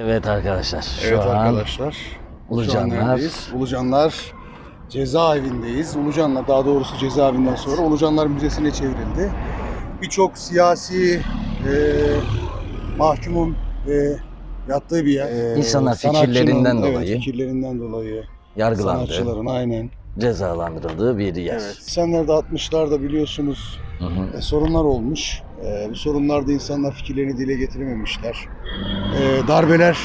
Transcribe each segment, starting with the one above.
Evet arkadaşlar. Şu Evet an arkadaşlar. Ulucanlar. Ulucanlar cezaevindeyiz. Ulucanlar daha doğrusu cezaevinden sonra Ulucanlar Müzesi'ne çevrildi. Birçok siyasi e, mahkumun e, yattığı bir yer. E, İnsanlar fikirlerinden evet, dolayı fikirlerinden dolayı yargılandı, sanatçıların aynen. cezalandırıldığı bir yer. Evet. Senlerde 60'larda biliyorsunuz Hı hı. e, sorunlar olmuş. E, bu sorunlarda insanlar fikirlerini dile getirememişler. E, darbeler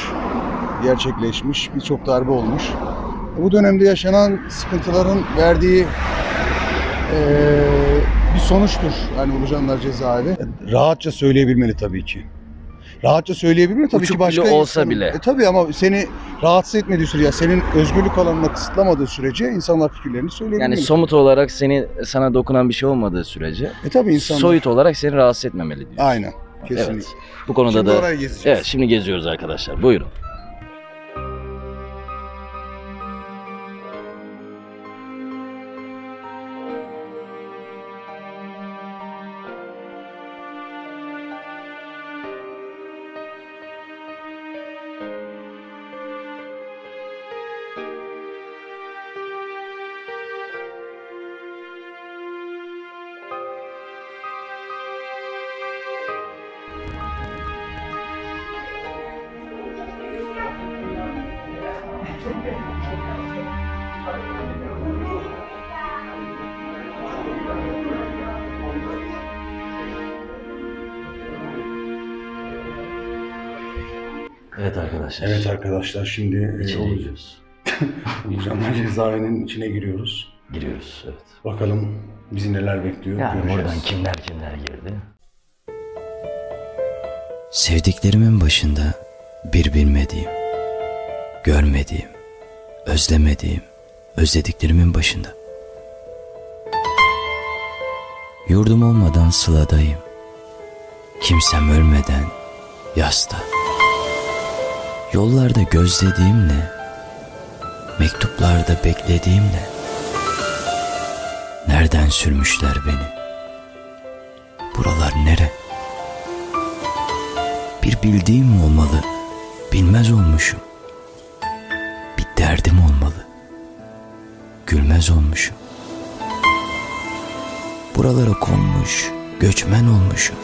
gerçekleşmiş, birçok darbe olmuş. Bu dönemde yaşanan sıkıntıların verdiği e, bir sonuçtur. Yani Ulucanlar cezaevi. Rahatça söyleyebilmeli tabii ki. Rahatça söyleyebilmeli tabii Uçuk ki başka bile olsa insanın- bile. E, tabii ama seni rahatsız etmediği sürece, senin özgürlük alanına kısıtlamadığı sürece insanlar fikirlerini söyleyebilmeli. Yani somut olarak seni sana dokunan bir şey olmadığı sürece e tabii insanlar. soyut olarak seni rahatsız etmemeli diyorsun. Aynen. Kesinlikle. Evet. Bu konuda Şimdi da gezeceğiz. Evet, şimdi geziyoruz arkadaşlar. Buyurun. Arkadaşlar. Evet arkadaşlar şimdi e, İçeri Ulu- giriyoruz. Ulucanlar cezaevinin içine giriyoruz. Giriyoruz. Evet. Bakalım bizi neler bekliyor Yani göreceğiz. buradan kimler kimler girdi. Sevdiklerimin başında bir bilmediğim, görmediğim, özlemediğim, özlediklerimin başında. Yurdum olmadan sıladayım. Kimsem ölmeden yasta. Yollarda gözlediğimle, mektuplarda beklediğimle. Nereden sürmüşler beni? Buralar nere? Bir bildiğim olmalı, bilmez olmuşum. Bir derdim olmalı, gülmez olmuşum. Buralara konmuş, göçmen olmuşum.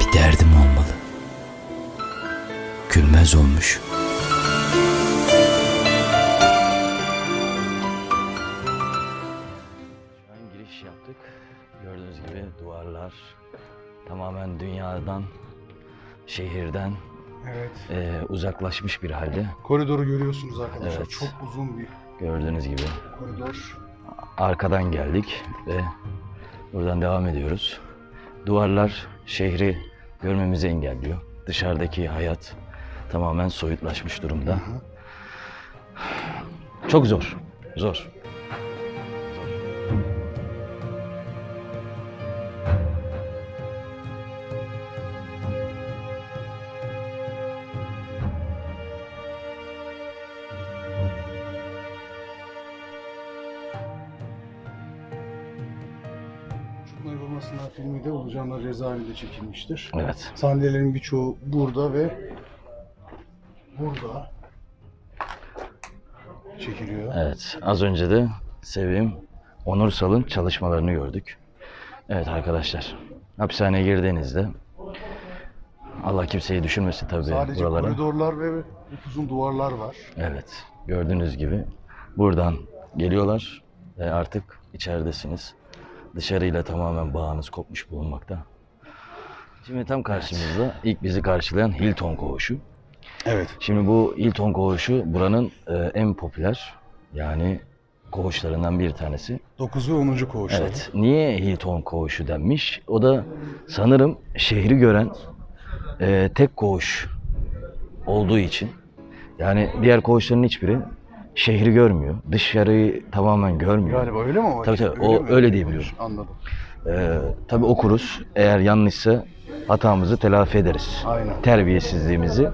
Bir derdim olmalı, gülmez olmuşum. Şu an giriş yaptık. Gördüğünüz gibi duvarlar tamamen dünyadan, şehirden Evet. eee, uzaklaşmış bir halde. Koridoru görüyorsunuz arkadaşlar. Evet. Çok uzun bir Gördüğünüz gibi koridor. arkadan geldik ve buradan devam ediyoruz. Duvarlar şehri görmemizi engelliyor. Dışarıdaki hayat tamamen soyutlaşmış durumda. Çok zor. Zor. Çocuklar Yolmasınlar filmi de Ulucanlar cezaevinde çekilmiştir. Evet. Sahnelerin birçoğu burada ve burada çekiliyor. Evet. Az önce de Sevim Onur Sal'ın çalışmalarını gördük. Evet arkadaşlar. Hapishaneye girdiğinizde Allah kimseyi düşürmesin tabii Sadece buralara. koridorlar ve uzun duvarlar var. Evet. Gördüğünüz gibi buradan geliyorlar ve artık içeridesiniz. Dışarıyla tamamen bağınız kopmuş bulunmakta. Şimdi tam karşımızda ilk bizi karşılayan Hilton Koğuşu. Evet. Şimdi bu Hilton Koğuşu buranın e, en popüler yani koğuşlarından bir tanesi. 9 ve 10. koğuşlar. Evet. Niye Hilton Koğuşu denmiş? O da sanırım şehri gören e, tek koğuş olduğu için. Yani diğer koğuşların hiçbiri şehri görmüyor. Dışarıyı tamamen görmüyor. Galiba öyle mi o? Tabii tabii, o mi? öyle diyebiliyorum. Anladım. Ee, tabii okuruz. Eğer yanlışsa hatamızı telafi ederiz. Aynen. Terbiyesizliğimizi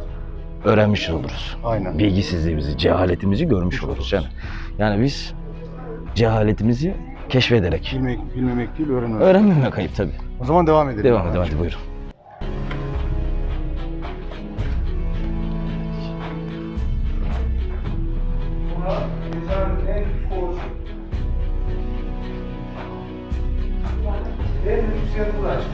öğrenmiş oluruz. Aynen. Bilgisizliğimizi, cehaletimizi görmüş oluruz. Yani, yani biz cehaletimizi keşfederek. Bilmek, bilmemek değil, öğrenmek. Öğrenmemek ayıp tabii. O zaman devam edelim. Devam edelim, hadi buyurun. en lüks yanı burası.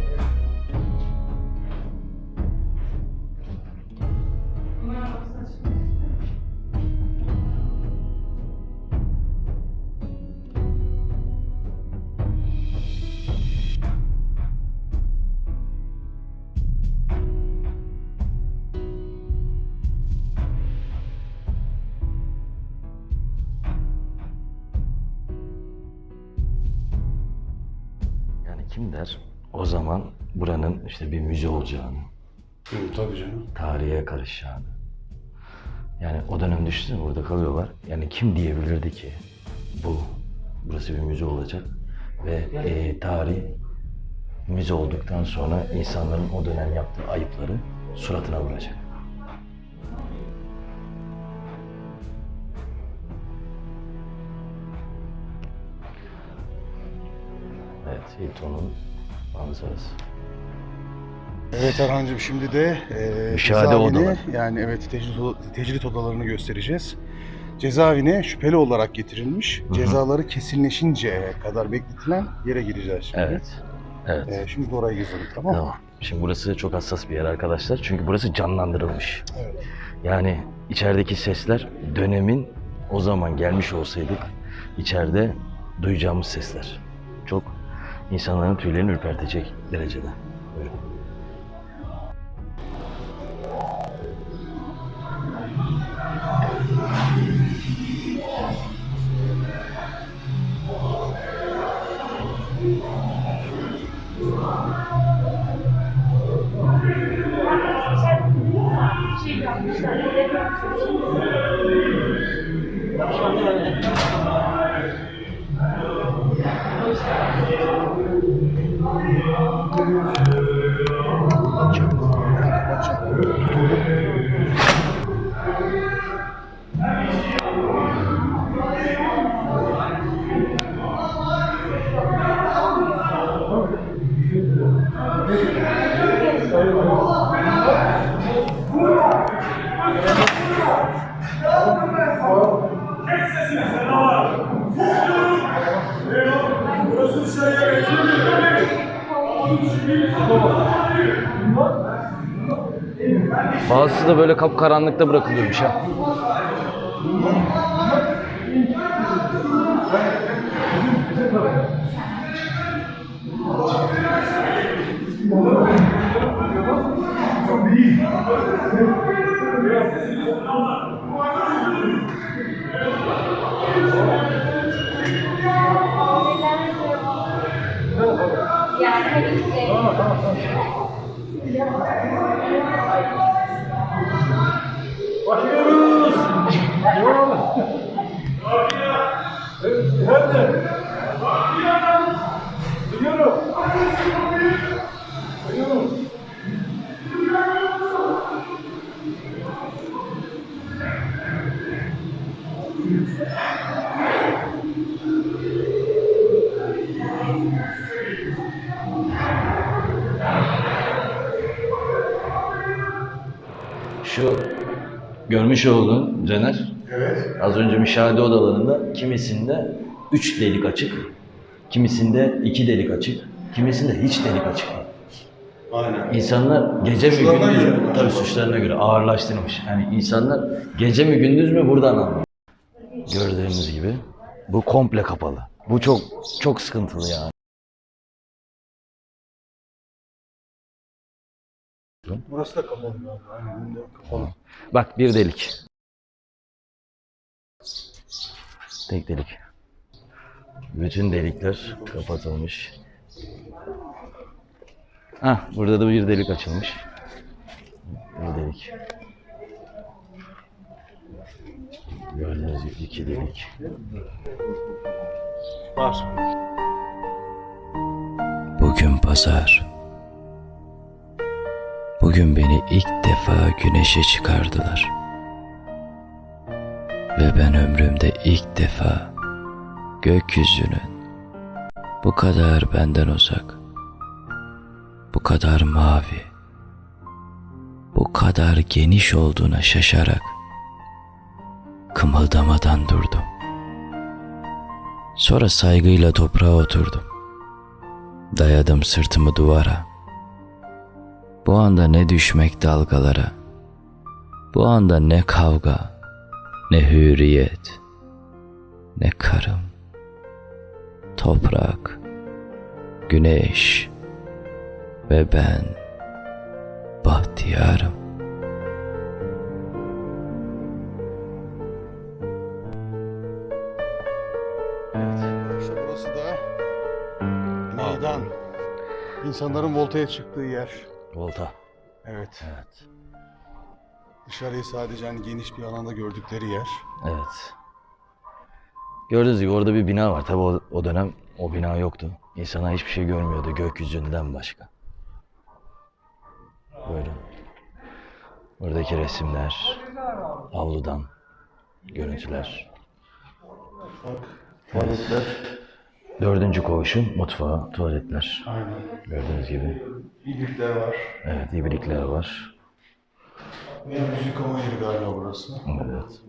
işte bir müze olacağını, Tabii canım. tarihe karışacağını. Yani o dönem düşünsene burada kalıyorlar. Yani kim diyebilirdi ki bu, burası bir müze olacak ve e, tarih müze olduktan sonra insanların o dönem yaptığı ayıpları suratına vuracak. Evet, Hilton'un manzarası. Evet Erhan'cığım şimdi de e, Müşahede cezaevini, odaları. yani evet tecrit, tecrit odalarını göstereceğiz. Cezaevine şüpheli olarak getirilmiş, cezaları kesinleşinceye kadar bekletilen yere gireceğiz şimdi. Evet. Evet. E, şimdi de oraya gezelim tamam mı? Tamam. Şimdi burası çok hassas bir yer arkadaşlar. Çünkü burası canlandırılmış. Evet. Yani içerideki sesler dönemin o zaman gelmiş olsaydık içeride duyacağımız sesler. Çok insanların tüylerini ürpertecek derecede. Bazısı da böyle kapkaranlıkta bırakılıyormuş ha. Yani hani işte görmüş olduğun Caner, Evet. az önce müşahede odalarında kimisinde üç delik açık, kimisinde iki delik açık, kimisinde hiç delik açık değil. Aynen. İnsanlar gece mi gündüz mü? Tabii suçlarına göre ağırlaştırılmış. Yani insanlar gece mi gündüz mü buradan anlıyor. Gördüğünüz gibi bu komple kapalı. Bu çok çok sıkıntılı yani. Burası da kapalı kapalı. Bak bir delik. Tek delik. Bütün delikler kapatılmış. Hah, burada da bir delik açılmış. Bir delik. Gördüğünüz gibi iki delik. Var. Bugün pazar. Bugün beni ilk defa güneşe çıkardılar. Ve ben ömrümde ilk defa gökyüzünün bu kadar benden uzak, bu kadar mavi, bu kadar geniş olduğuna şaşarak kımıldamadan durdum. Sonra saygıyla toprağa oturdum. Dayadım sırtımı duvara. Bu anda ne düşmek dalgalara. Bu anda ne kavga, ne hürriyet, ne karım. Toprak, güneş ve ben bahtiyarım. İşte burası da meydan. İnsanların voltaya çıktığı yer. Volta. Evet. Evet. Dışarıyı sadece hani geniş bir alanda gördükleri yer. Evet. Gördüğünüz gibi orada bir bina var. Tabi o, o dönem o bina yoktu. İnsanlar hiçbir şey görmüyordu gökyüzünden başka. Buyurun. Buradaki resimler, avludan görüntüler. Tuvaletler. Dördüncü koğuşun mutfağı, tuvaletler. Aynen. Gördüğünüz gibi. İyilikler var. Evet, ibrikler var. Ve yüz yıkama yeri galiba burası. Evet.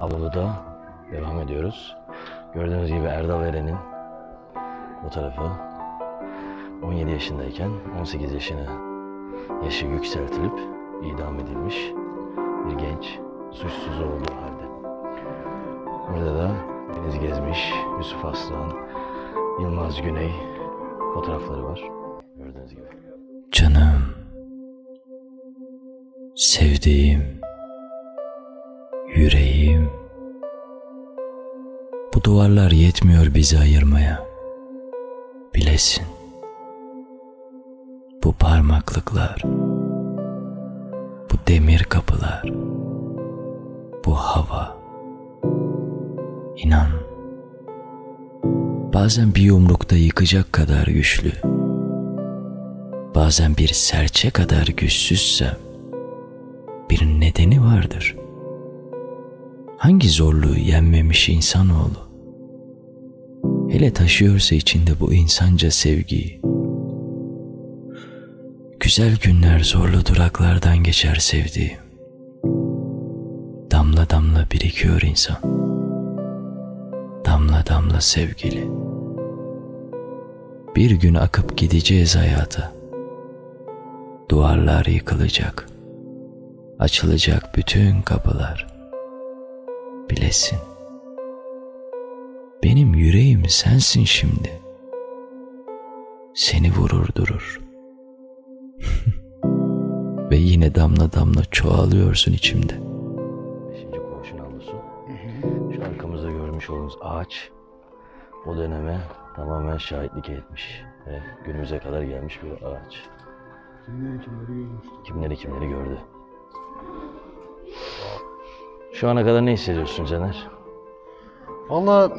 Avluda devam ediyoruz. Gördüğünüz gibi Erdal Eren'in fotoğrafı 17 yaşındayken 18 yaşına yaşı yükseltilip idam edilmiş bir genç suçsuz olduğu halde. Burada da Deniz Gezmiş, Yusuf Aslan, Yılmaz Güney fotoğrafları var. Gördüğünüz gibi. Canım, sevdiğim, duvarlar yetmiyor bizi ayırmaya. Bilesin. Bu parmaklıklar, bu demir kapılar, bu hava. İnan, bazen bir yumrukta yıkacak kadar güçlü bazen bir serçe kadar güçsüzsem bir nedeni vardır. Hangi zorluğu yenmemiş insanoğlu? Hele taşıyorsa içinde bu insanca sevgiyi. Güzel günler zorlu duraklardan geçer sevdiğim. Damla damla birikiyor insan. Damla damla sevgili. Bir gün akıp gideceğiz hayata. Duvarlar yıkılacak. Açılacak bütün kapılar. Bilesin. Yüreğim sensin şimdi. Seni vurur durur. Ve yine damla damla çoğalıyorsun içimde. Beşinci koğuşun avlusu. Şu arkamızda görmüş olduğunuz ağaç o döneme tamamen şahitlik etmiş ve günümüze kadar gelmiş bir ağaç. Kimleri kimleri görmüştü. Kimleri kimleri gördü. Şu ana kadar ne hissediyorsun Caner? Valla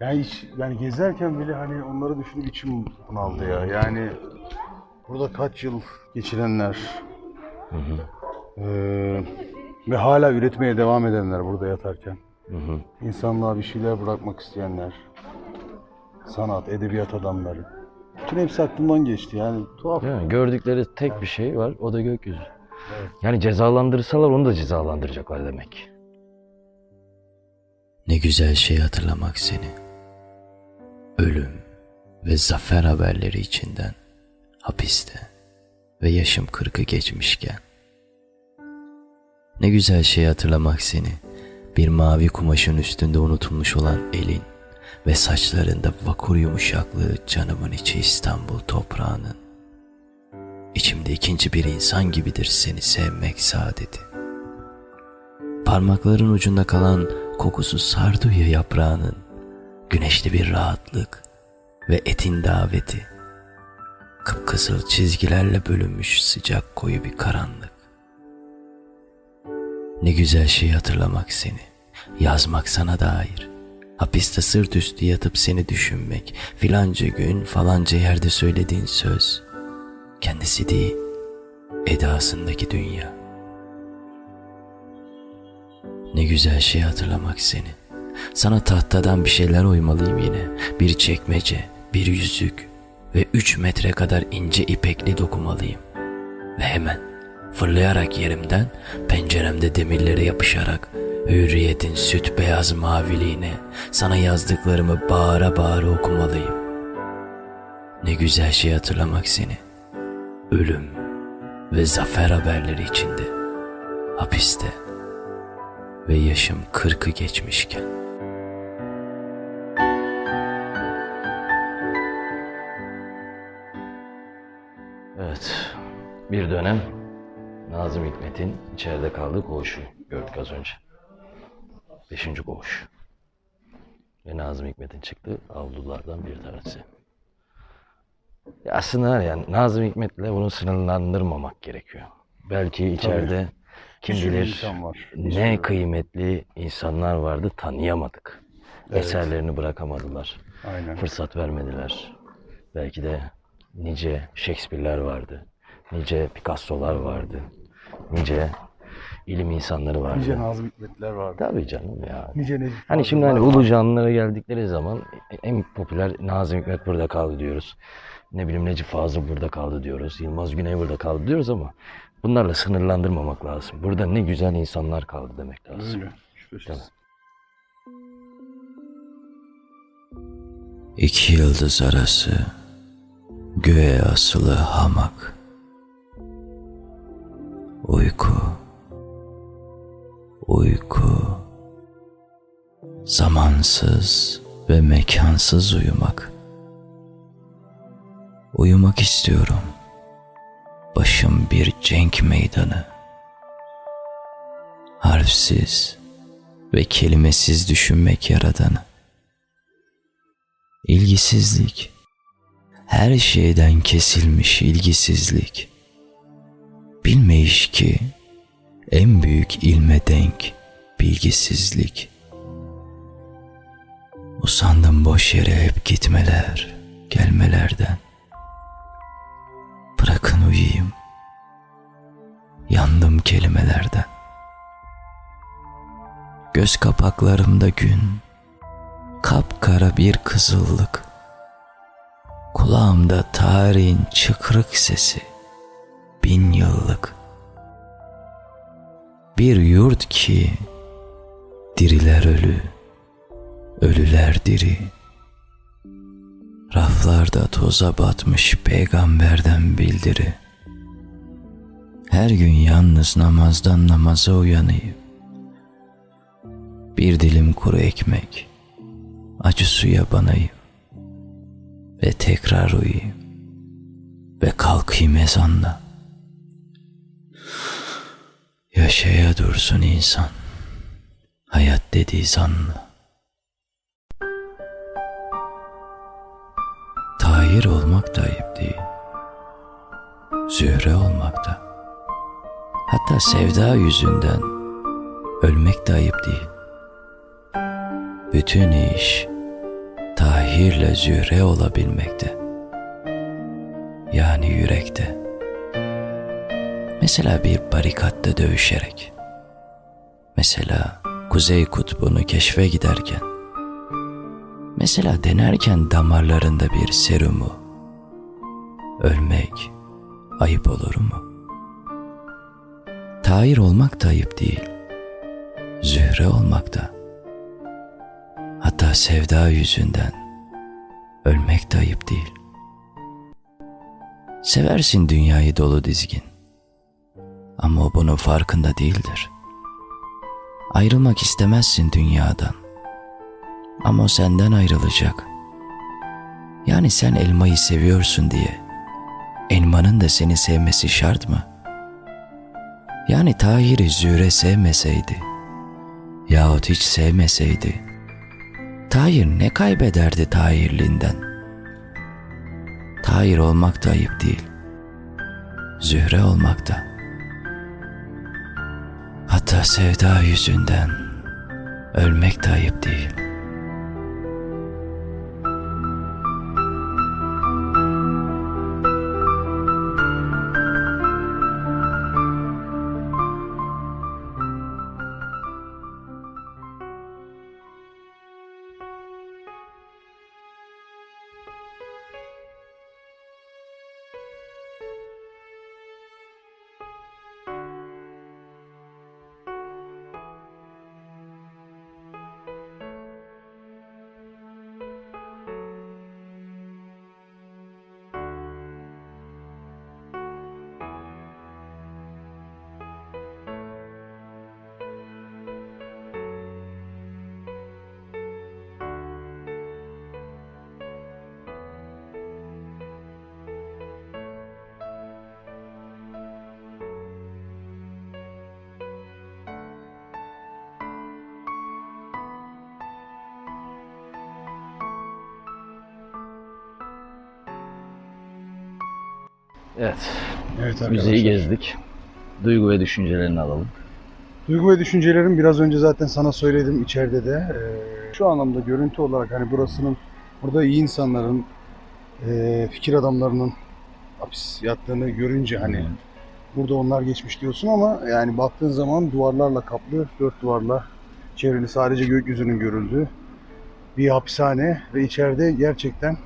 yani hiç, yani gezerken bile hani onları düşünüp içim bunaldı ya. Yani burada kaç yıl geçirenler eee, ve hala üretmeye devam edenler burada yatarken. Hı hı. insanlığa bir şeyler bırakmak isteyenler, sanat, edebiyat adamları. Bütün hepsi aklımdan geçti yani tuhaf. Mi? Gördükleri tek bir şey var, o da gökyüzü. Yani cezalandırsalar onu da cezalandıracaklar demek. Ne güzel şey hatırlamak seni. Ölüm ve zafer haberleri içinden hapiste ve yaşım kırkı geçmişken. Ne güzel şey hatırlamak seni. Bir mavi kumaşın üstünde unutulmuş olan elin ve saçlarında vakur yumuşaklığı canımın içi İstanbul toprağının. İçimde ikinci bir insan gibidir seni sevmek saadeti. Parmakların ucunda kalan kokusu sardunya yaprağının, güneşli bir rahatlık ve etin daveti. Kıpkızıl çizgilerle bölünmüş sıcak koyu bir karanlık. Ne güzel şey hatırlamak seni, yazmak sana dair. Hapiste sırt üstü yatıp seni düşünmek, filanca gün falanca yerde söylediğin söz. Kendisi değil, edasındaki dünya. Ne güzel şey hatırlamak seni. Sana tahtadan bir şeyler oymalıyım yine. Bir çekmece, bir yüzük ve üç metre kadar ince ipekli dokumalıyım. Ve hemen fırlayarak yerimden penceremde demirlere yapışarak hürriyetin süt beyaz maviliğine sana yazdıklarımı bağıra bağıra okumalıyım. Ne güzel şey hatırlamak seni. Ölüm ve zafer haberleri içinde. Hapiste ve yaşım kırkı geçmişken. Evet, bir dönem Nazım Hikmet'in içeride kaldığı koğuşu gördük az önce. Beşinci koğuş. Ve Nazım Hikmet'in çıktığı avlulardan bir tanesi. Ya aslında yani Nazım Hikmet'le bunu sınırlandırmamak gerekiyor. Belki içeride kim Bir bilir insan var. Ne sürü. kıymetli insanlar vardı tanıyamadık. Evet. Eserlerini bırakamadılar. Aynen. Fırsat vermediler. Belki de nice Shakespeare'ler vardı. Nice Picasso'lar vardı. Nice ilim insanları vardı. Nice Nazım Hikmetler vardı. Tabii canım ya. Nice Necip Hani şimdi hani ulu canlılara geldikleri zaman en popüler Nazım Hikmet burada kaldı diyoruz. Ne bileyim Necip Fazıl burada kaldı diyoruz. Yılmaz Güney burada kaldı diyoruz ama bunlarla sınırlandırmamak lazım. Burada ne güzel insanlar kaldı demek lazım. Öyle. Şüphesiz. İki yıldız arası göğe asılı hamak. Uyku, uyku, zamansız ve mekansız uyumak. Uyumak istiyorum. Başım bir cenk meydanı. Harfsiz ve kelimesiz düşünmek yaradanı. İlgisizlik. Her şeyden kesilmiş ilgisizlik. Bilmeyiş ki en büyük ilme denk bilgisizlik. Usandım boş yere hep gitmeler, gelmelerden. Bırakın uyuyayım. Yandım kelimelerden. Göz kapaklarımda gün, kapkara bir kızıllık. Kulağımda tarihin çıkrık sesi, bin yıllık. Bir yurt ki, diriler ölü, ölüler diri. Raflarda toza batmış peygamberden bildiri. Her gün yalnız namazdan namaza uyanayım. Bir dilim kuru ekmek, acı suya banayım ve tekrar uyuyayım ve kalkayım ezanla. Yaşaya dursun insan, hayat dediği zanla. Tahir olmak da ayıp değil. Zühre olmak da. Hatta sevda yüzünden ölmek de ayıp değil. Bütün iş Tahir'le Zühre olabilmekte. Yani yürekte. Mesela bir barikatta dövüşerek. Mesela Kuzey Kutbu'nu keşfe giderken. Mesela denerken damarlarında bir serumu. Ölmek ayıp olur mu? Tahir olmak da ayıp değil. Zühre olmak da. Hatta sevda yüzünden ölmek de ayıp değil. Seversin dünyayı dolu dizgin. Ama o bunun farkında değildir. Ayrılmak istemezsin dünyadan. Ama o senden ayrılacak. Yani sen elmayı seviyorsun diye elmanın da seni sevmesi şart mı? Yani Tahir'i Zühre sevmeseydi yahut hiç sevmeseydi Tahir ne kaybederdi Tahirliğinden? Tahir olmak da ayıp değil. Zühre olmak da. Hatta sevda yüzünden ölmek de ayıp değil. Evet. Evet Müzeyi gezdik. Duygu ve düşüncelerini alalım. Duygu ve düşüncelerim biraz önce zaten sana söyledim içeride de. Ee, şu anlamda görüntü olarak hani burasının, burada iyi insanların, e, fikir adamlarının hapis yattığını görünce hani burada onlar geçmiş diyorsun ama yani baktığın zaman duvarlarla kaplı, dört duvarla çevrili sadece gökyüzünün görüldüğü bir hapishane ve içeride gerçekten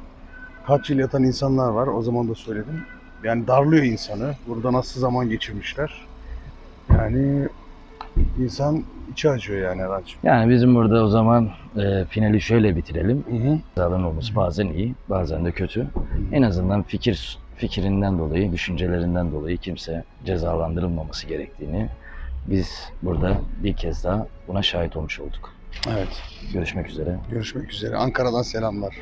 kaç yıl yatan insanlar var. O zaman da söyledim. Yani darlıyor insanı. Burada nasıl zaman geçirmişler. Yani insan içi acıyor yani Erhan'cığım. Yani bizim burada o zaman e, finali şöyle bitirelim. Hı hı. Olması bazen iyi, bazen de kötü. En azından fikir fikrinden dolayı, düşüncelerinden dolayı kimse cezalandırılmaması gerektiğini biz burada bir kez daha buna şahit olmuş olduk. Evet. Görüşmek üzere. Görüşmek üzere. Ankara'dan selamlar.